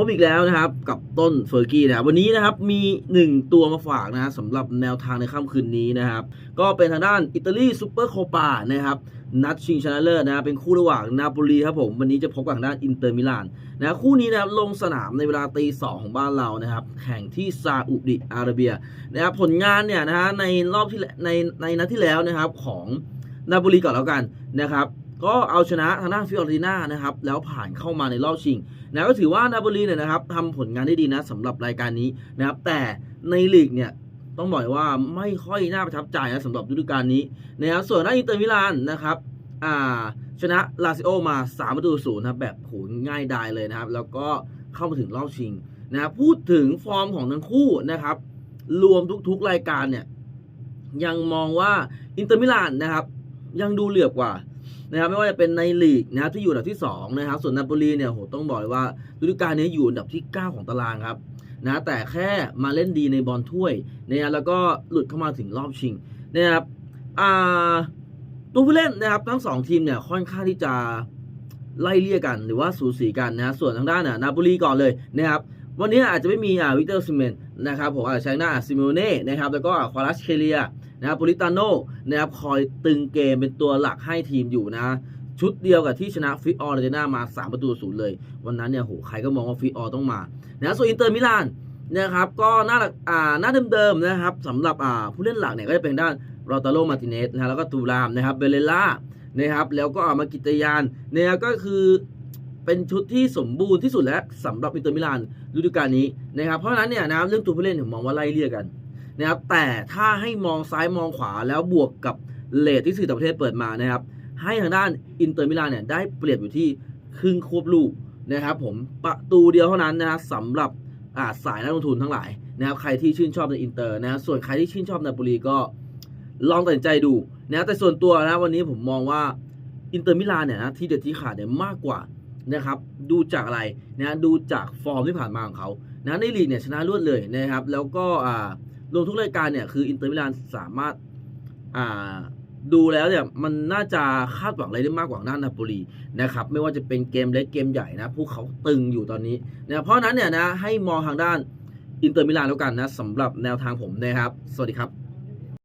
พบอีกแล้วนะครับกับต้นเฟอร์กี้นะครับวันนี้นะครับมี 1 ตัวมาฝากนะสำหรับแนวทางในค่ำคืนนี้นะครับ ก็เป็นทางด้านอิตาลีซูเปอร์โคปานะครับนัดชิงชนะเลิศนะครับเป็นคู่ระหว่างนาโปลีครับผมวันนี้จะพบกับทางด้านอินเตอร์มิลานนะคู่นี้นะครับลงสนามในเวลาตีสองของบ้านเรานะครับแข่งที่ซาอุดิอาระเบียนะครับผลงานเนี่ยนะฮะในรอบที่ในในนัดที่แล้วนะครับของนาโปลีก่อนแล้วกันนะครับ ก็เอาชนะทางด้านฟิออริน่านะครับแล้วผ่านเข้ามาในรอบชิงนะก็ถือว่านาโปลีเนี่ยนะครับทำผลงานได้ดีนะสำหรับรายการนี้นะครับแต่ในลีกเนี่ยต้องบอกว่าไม่ค่อยน่าประทับใจนะสำหรับฤดูกาลนี้นะครับส่วนด้านอินเตอร์มิลานนะครับอ่าชนะลาซิโอมา3ประตูศูนย์นะครับแบบโหง่ายดายเลยนะครับ แล้วก็เข้ามาถึงรอบชิงนะพูดถึงฟอร์มของทั้งคู่นะครับ รวมทุกๆรายการเนี่ยยังมองว่าอินเตอร์มิลานนะครับยังดูเหลือบกว่า นะครับไม่ว่าจะเป็นในลีกนะครับที่อยู่อันดับที่2นะครับส่วนนาโปลีเนี่ยโหต้องบอกเลยว่าฤดูกาลนี้อยู่อันดับที่ 9 ของตารางครับนะแต่แค่มาเล่นดีในบอลถ้วยนะครับแล้วก็หลุดเข้ามาถึงรอบชิงนะครับอ่าตัวผู้เล่นนะครับทั้งสองทีมเนี่ยค่อนข้างที่จะไล่เลี่ยกันหรือว่าสูสีกันนะส่วนทางด้านน่ะนาโปลีก่อนเลยนะครับวันนี้อาจจะไม่มีอ่าวิเตอร์ซิเมนนะครับผมอาจจะใช้หน้าซิโมเน่นะครับแล้วก็ควาลัสเคเลีย นะครับโปลิตาโนนะครับคอยตึงเกมเป็นตัวหลักให้ทีมอยู่นะชุดเดียวกับที่ชนะฟิออร์เรเจน่ามา 3 ประตูศูนย์เลย วันนั้นเนี่ยโหใครก็มองว่าฟิออร์ต้องมานะส่วนอินเตอร์มิลานนะครับก็หน้าหลักอ่าหน้าเดิมๆนะครับสำหรับอ่าผู้เล่นหลักเนี่ยก็จะเป็นด้านรอตาโลมาติเนสนะฮะแล้วก็ตูรามนะครับเบเลล่านะครับแล้วก็อามากิตยานเนี่ยก็คือเป็นชุดที่สมบูรณ์ที่สุดแล้วสำหรับอินเตอร์มิลานฤดูกาลนี้นะครับเพราะฉะนั้นเนี่ยนะเรื่องตัวผู้เล่นผมมองว่าไล่เลี่ยกัน นะครับแต่ถ้าให้มองซ้ายมองขวาแล้วบวกกับเลทที่สื่อต่างประเทศเปิดมานะครับ ให้ทางด้านอินเตอร์มิลานเนี่ยได้เปรียบอยู่ที่ครึ่งควบลูกนะครับผมประตูเดียวเท่านั้นนะครับสำหรับาสายนักลงทุนทั้งหลายนะครับใครที่ชื่นชอบในอินเตอร์นะส่วนใครที่ชื่นชอบนาโปลีก็ลองตัดสินใจดูนะแต่ส่วนตัวนะวันนี้ผมมองว่าอินเตอร์มิลานเนี่ยนะที่เด็ดที่ขาดเนี่ยมากกว่านะครับดูจากอะไรนะดูจากฟอร์มที่ผ่านมาของเขานะในลีกเนี่ยชนะรวดเลยนะครับแล้วก็อ่า รวมทุกรายการเนี่ยคืออินเตอร์มิลานสามารถอ่าดูแล้วเนี่ยมันน่าจะคาดหวังอะไรได้มากกว่าด้านนาโปลีนะครับไม่ว่าจะเป็นเกมเล็กเกมใหญ่นะพวกเขาตึงอยู่ตอนนี้นะเพราะนั้นเนี่ยนะให้มองทางด้านอินเตอร์มิลานแล้วกันนะสำหรับแนวทางผมนะครับ สวัสดีครับ